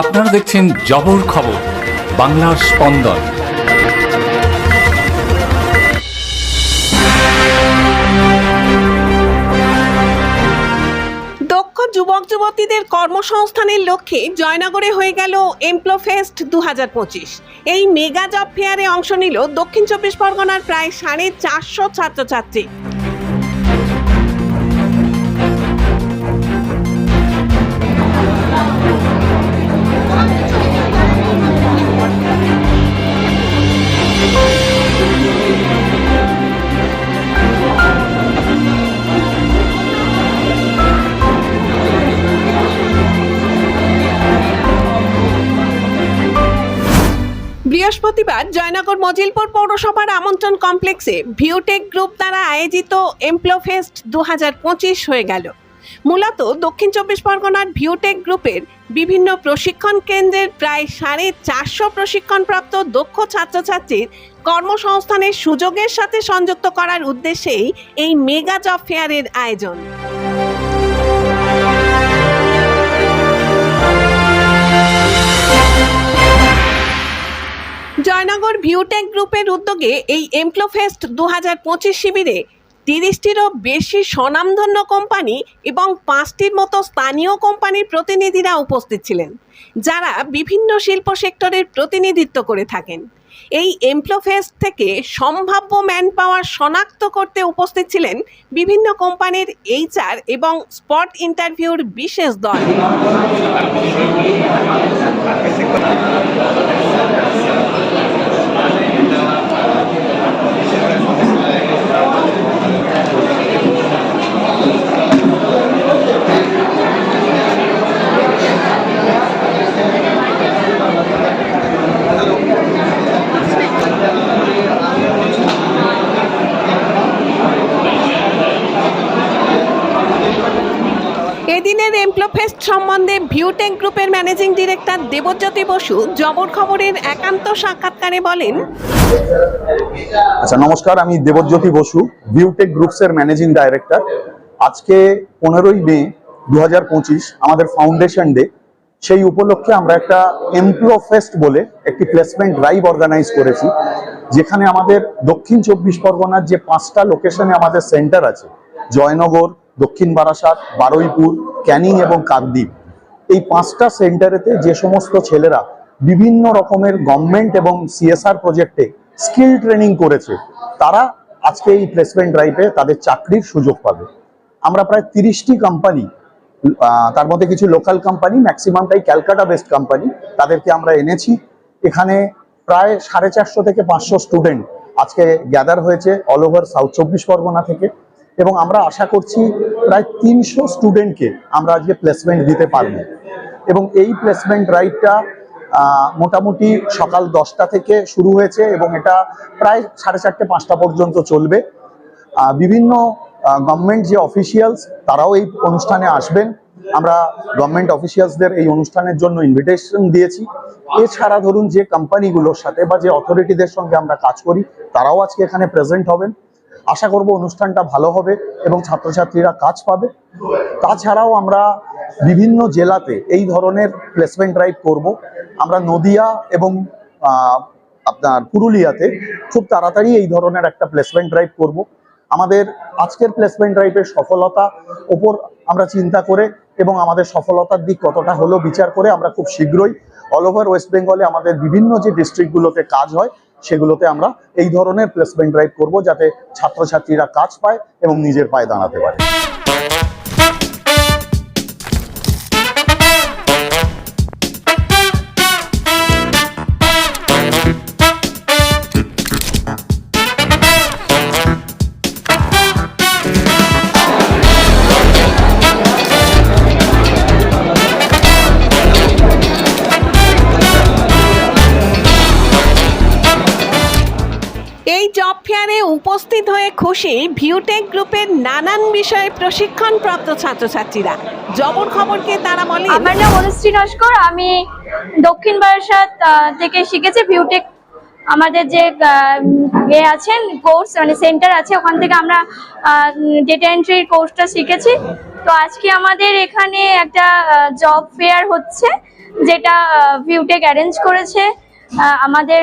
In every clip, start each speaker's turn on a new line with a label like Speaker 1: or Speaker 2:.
Speaker 1: আপনারা দেখছেন জবর খবর, বাংলার স্পন্দন।
Speaker 2: দক্ষ যুবক যুবতীদের কর্মসংস্থানের লক্ষ্যে জয়নগরে হয়ে গেল এমপ্লোফেস্ট দু এই মেগা জব ফেয়ারে অংশ নিল দক্ষিণ চব্বিশ পরগনার প্রায় সাড়ে চারশো ছাত্রছাত্রী। বৃহস্পতিবার জয়নগর মজিলপুর পৌরসভার আমন্ত্রণ কমপ্লেক্সে ভিউটেক গ্রুপ দ্বারা আয়োজিত এমপ্লোফেস্ট দু হাজার হয়ে গেল। মূলত দক্ষিণ চব্বিশ পরগনার ভিউটেক গ্রুপের বিভিন্ন প্রশিক্ষণ কেন্দ্রের প্রায় সাড়ে চারশো প্রশিক্ষণপ্রাপ্ত দক্ষ ছাত্রছাত্রীর কর্মসংস্থানের সুযোগের সাথে সংযুক্ত করার উদ্দেশ্যেই এই মেগা জব ফেয়ারের আয়োজন। জয়নগর ভিউটেক গ্রুপের উদ্যোগে এই এমপ্লোফেস্ট দু হাজার পঁচিশ শিবিরে তিরিশটিরও বেশি স্বনামধন্য কোম্পানি এবং পাঁচটির মতো স্থানীয় কোম্পানির প্রতিনিধিরা উপস্থিত ছিলেন, যারা বিভিন্ন শিল্প সেক্টরের প্রতিনিধিত্ব করে থাকেন। এই এমপ্লোফেস্ট থেকে সম্ভাব্য ম্যান পাওয়ার শনাক্ত করতে উপস্থিত ছিলেন বিভিন্ন কোম্পানির এইচআর এবং স্পট ইন্টারভিউর বিশেষ দল। এদিনের এমপ্লোফেস্ট সম্বন্ধে ভিউটেক গ্রুপের ম্যানেজিং ডিরেক্টর দেবজ্যোতি বসু জবর খবরের একান্ত সাক্ষাৎকারে বলেন
Speaker 3: আচ্ছা নমস্কার, আমি দেবজ্যোতি বসু, ভিউটেক গ্রুপসের ম্যানেজিং ডাইরেক্টর। আজকে পনেরোই মে দুহাজার পঁচিশ, আমাদের ফাউন্ডেশন ডে, সেই উপলক্ষে আমরা একটা এমপ্লো ফেস্ট বলে একটি প্লেসমেন্ট ড্রাইভ অর্গানাইজ করেছি, যেখানে আমাদের দক্ষিণ চব্বিশ পরগনার যে পাঁচটা লোকেশনে আমাদের সেন্টার আছে, জয়নগর দক্ষিণ বারাসাত, বারুইপুর, ক্যানিং এবং কাকদ্বীপ। এই পাঁচটা সেন্টারেতে যে সমস্ত ছেলেরা বিভিন্ন রকমের গভর্নমেন্ট এবং সিএসআর প্রজেক্টে স্কিল ট্রেনিং করেছে, তারা আজকে এই প্লেসমেন্ট ড্রাইভে তাদের চাকরির সুযোগ পাবে। আমরা প্রায় তিরিশটি কোম্পানি তার মধ্যে কিছু লোকাল কোম্পানি ম্যাক্সিমামটাই ক্যালকাটা বেসড কোম্পানি তাদেরকে আমরা এনেছি। এখানে প্রায় সাড়ে চারশো থেকে পাঁচশো স্টুডেন্ট আজকে গ্যাদার হয়েছে অল ওভার সাউথ চব্বিশ পরগনা থেকে। এবং আমরা আশা করছি প্রায় তিনশো স্টুডেন্টকে আমরা আজকে প্লেসমেন্ট দিতে পারব। এবং এই প্লেসমেন্ট আহ, মোটামুটি সকাল দশটা থেকে শুরু হয়েছে এবং এটা প্রায় সাড়ে চারটে পাঁচটা পর্যন্ত চলবে। বিভিন্ন গভর্নমেন্ট যে অফিসিয়ালস তারাও এই অনুষ্ঠানে আসবেন। আমরা গভর্নমেন্ট অফিসিয়ালসদের এই অনুষ্ঠানের জন্য ইনভিটেশন দিয়েছি। এছাড়া ধরুন যে কোম্পানিগুলোর সাথে বা যে অথরিটিদের সঙ্গে আমরা কাজ করি তারাও আজকে এখানে প্রেজেন্ট হবেন। আশা করব অনুষ্ঠানটা ভালো হবে এবং ছাত্রছাত্রীরা কাজ পাবে। তাছাড়াও আমরা বিভিন্ন জেলাতে এই ধরনের প্লেসমেন্ট ড্রাইভ করব। আমরা নদিয়া এবং আপনার পুরুলিয়াতে খুব তাড়াতাড়ি এই ধরনের একটা প্লেসমেন্ট ড্রাইভ করব। আমাদের আজকের প্লেসমেন্ট ড্রাইভের সফলতা ওপর আমরা চিন্তা করে এবং আমাদের সফলতার দিক কতটা হলো বিচার করে আমরা খুব শীঘ্রই অল ওভার ওয়েস্ট বেঙ্গলে আমাদের বিভিন্ন যে ডিস্ট্রিক্টগুলোতে কাজ হয় সেগুলোতে আমরা এই ধরনের প্লেসমেন্ট ড্রাইভ করব যাতে ছাত্রছাত্রীরা কাজ পায় এবং নিজের পায়ে দাঁড়াতে পারে।
Speaker 2: উপস্থিত হয়ে খুশি ভিউটেক গ্রুপের নানান বিষয়ে প্রশিক্ষণপ্রাপ্ত ছাত্রছাত্রীরা। জবর খবরকে তারা বলে
Speaker 4: আমার নাম অনুশ্রী নস্কর। আমি দক্ষিণ বারাসাত থেকে শিখেছি ভিউটেক। আমাদের যে এ আছেন, কোর্স মানে সেন্টার আছে, ওখান থেকে আমরা ডেটা এন্ট্রির কোর্সটা শিখেছি। তো আজকে আমাদের এখানে একটা জব ফেয়ার হচ্ছে, যেটা ভিউটেক অ্যারেঞ্জ করেছে। আমাদের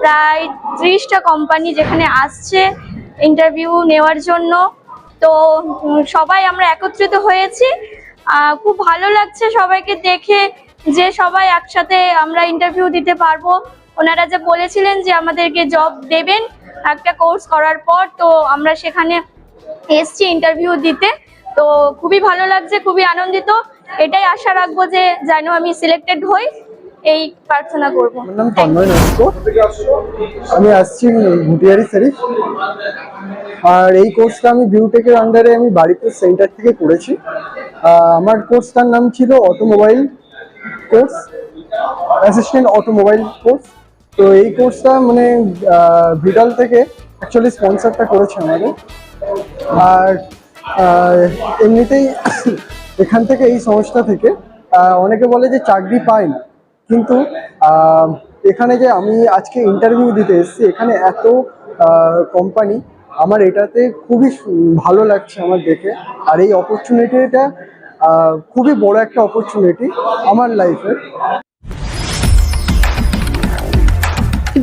Speaker 4: প্রায় ত্রিশটা কোম্পানি যেখানে আসছে। ইন্টারভিউ নেওয়ার জন্য। তো সবাই আমরা একত্রিত হয়েছি। খুব ভালো লাগছে সবাইকে দেখে যে সবাই একসাথে আমরা ইন্টারভিউ দিতে পারব। ওনারা যে বলেছিলেন যে আমাদেরকে জব দেবেন একটা কোর্স করার পর, তো আমরা সেখানে এসছি ইন্টারভিউ দিতে। তো খুবই ভালো লাগছে, খুবই আনন্দিত। এটাই আশা রাখব যে যেন আমি সিলেক্টেড হই। এই প্রার্থনা করব।
Speaker 5: নাম তন্ময় নস্কর। আমি আসছি ভুটিয়ারি শরীফ। আর এই কোর্সটা আমি বিউটেকের আন্ডারে আমি বাড়িতে সেন্টার থেকে করেছি। আমার কোর্সটার নাম ছিল automobile course assistant automobile course তো এই কোর্সটা মানে ভিটাল থেকে অ্যাকচুয়ালি স্পন্সরটা করেছে আমাদের। আর এমনিতেই এখান থেকে এই সংস্থা থেকে অনেকে বলে যে চাকরি পায় না কিন্তু এখানে যে আমি আজকে ইন্টারভিউ দিতে এসেছি, এখানে এত কোম্পানি আমার এটাতে খুবই ভালো লাগছে আমার দেখে। আর এই অপরচুনিটিটা খুবই বড় একটা অপরচুনিটি আমার লাইফের